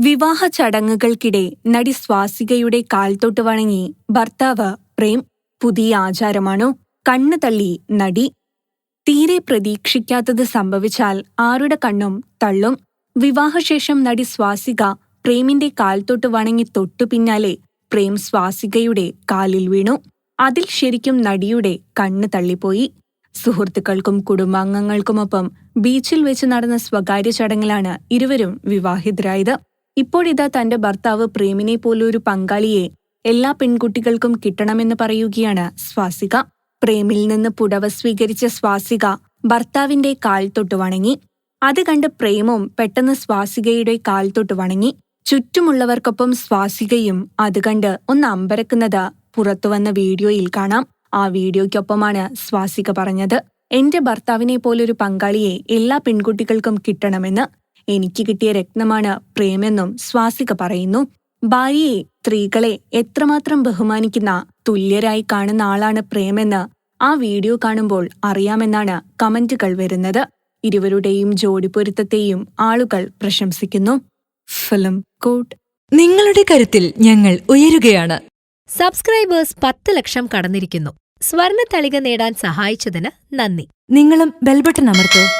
വിവാഹ ചടങ്ങുകൾക്കിടെ നടി സ്വാസികയുടെ കാൽത്തൊട്ട് വണങ്ങി ഭർത്താവ് പ്രേം പുതിയ ആചാരമാണോ. കണ്ണു തള്ളി നടി. തീരെ പ്രതീക്ഷിക്കാത്തത് സംഭവിച്ചാൽ ആരുടെ കണ്ണും തള്ളും. വിവാഹശേഷം നടി സ്വാസിക പ്രേമിന്റെ കാൽത്തൊട്ട് വണങ്ങി തൊട്ടു പിന്നാലെ പ്രേം സ്വാസികയുടെ കാലിൽ വീണു. അതിൽ ശരിക്കും നടിയുടെ കണ്ണ് തള്ളിപ്പോയി. സുഹൃത്തുക്കൾക്കും കുടുംബാംഗങ്ങൾക്കുമൊപ്പം ബീച്ചിൽ വെച്ച് നടന്ന സ്വകാര്യ ചടങ്ങിലാണ് ഇരുവരും വിവാഹിതരായത്. ഇപ്പോഴിതാ തന്റെ ഭർത്താവ് പ്രേമിനെ പോലൊരു പങ്കാളിയെ എല്ലാ പെൺകുട്ടികൾക്കും കിട്ടണമെന്ന് പറയുകയാണ് സ്വാസിക. പ്രേമിൽ നിന്ന് പുടവ സ്വീകരിച്ച സ്വാസിക ഭർത്താവിന്റെ കാൽ തൊട്ട് വണങ്ങി. അത് കണ്ട് പ്രേമവും പെട്ടെന്ന് സ്വാസികയുടെ കാൽ തൊട്ട് വണങ്ങി. ചുറ്റുമുള്ളവർക്കൊപ്പം സ്വാസികയും അത് കണ്ട് ഒന്ന് അമ്പരക്കുന്നത് പുറത്തുവന്ന വീഡിയോയിൽ കാണാം. ആ വീഡിയോയ്ക്കൊപ്പമാണ് സ്വാസിക പറഞ്ഞത്. എന്റെ ഭർത്താവിനെ പോലൊരു പങ്കാളിയെ എല്ലാ പെൺകുട്ടികൾക്കും കിട്ടണമെന്ന് എനിക്ക് കിട്ടിയ രത്നമാണ് പ്രേമെന്നും സ്വാസിക പറയുന്നു. ഭാര്യയെ സ്ത്രീകളെ എത്രമാത്രം ബഹുമാനിക്കുന്ന തുല്യരായി കാണുന്ന ആളാണ് പ്രേമെന്ന് ആ വീഡിയോ കാണുമ്പോൾ അറിയാമെന്നാണ് കമന്റുകൾ വരുന്നത്. ഇരുവരുടെയും ജോഡിപ്പൊരുത്തത്തെയും ആളുകൾ പ്രശംസിക്കുന്നു. ഫിലിം കോട്ട്. നിങ്ങളുടെ കരുത്തിൽ ഞങ്ങൾ ഉയരുകയാണ്. സബ്സ്ക്രൈബേഴ്സ് പത്ത് ലക്ഷം കടന്നിരിക്കുന്നു. സ്വർണ തളിക നേടാൻ സഹായിച്ചതിന് നന്ദി. നിങ്ങളും ബെൽബട്ടൺ അമർത്തോ.